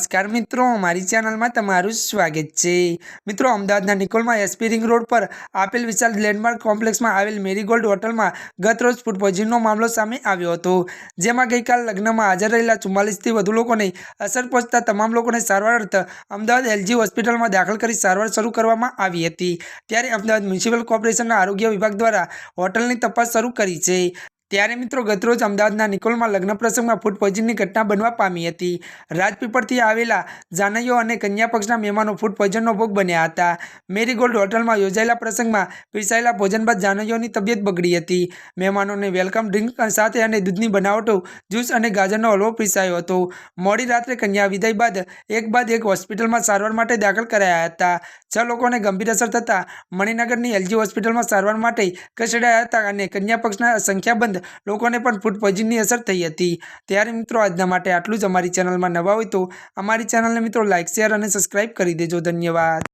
નમસ્કાર મિત્રો, મારી ચેનલમાં તમારું સ્વાગત છે. મિત્રો, અમદાવાદના નિકોલમાં એસપી રોડ પર આપેલ વિશાલ લેન્ડમાર્ક કોમ્પ્લેક્સમાં આવેલ મેરીગોલ્ડ હોટલમાં ગત રોજ ફૂડ પોઈઝનનો મામલો સામે આવ્યો હતો. જેમાં ગઈકાલ લગ્નમાં હાજર રહેલા ચુમ્માલીસથી વધુ લોકોને અસર પહોંચતા તમામ લોકોને સારવાર અર્થ અમદાવાદ એલજી હોસ્પિટલમાં દાખલ કરી સારવાર શરૂ કરવામાં આવી હતી. ત્યારે અમદાવાદ મ્યુનિસિપલ કોર્પોરેશનના આરોગ્ય વિભાગ દ્વારા હોટલની તપાસ શરૂ કરી છે. ત્યારે મિત્રો ગતરોજ અમદાવાદના નિકોલમાં લગ્ન પ્રસંગમાં ફૂડ પોઈઝનની ઘટના બનવા પામી હતી. રાજપીપળથી આવેલા જાનૈયો અને કન્યા પક્ષના મહેમાનો ફૂડ પોઈઝનનો ભોગ બન્યા હતા. મેરીગોલ્ડ હોટલમાં યોજાયેલા પ્રસંગમાં પીરસાયેલા ભોજન બાદ જાનૈયોની તબિયત બગડી હતી. મહેમાનોને વેલકમ ડ્રિંક સાથે અને દૂધની બનાવટો, જ્યુસ અને ગાજરનો હલવો પીરસાયો હતો. મોડી રાત્રે કન્યા વિદાય બાદ એક બાદ એક હોસ્પિટલમાં સારવાર માટે દાખલ કરાયા હતા. છ લોકોને ગંભીર અસર થતાં મણિનગરની એલજી હોસ્પિટલમાં સારવાર માટે ખસેડાયા હતા અને કન્યા પક્ષના સંખ્યાબંધ લોકોને પણ ફૂડ પોઈઝનની અસર થઈ હતી. ત્યારે મિત્રો, આજના માટે આટલું જ અમારી ચેનલમાં નવા હોય તો અમારી ચેનલને મિત્રો લાઇક શેર અને સબસ્ક્રાઇબ કરી દેજો. ધન્યવાદ.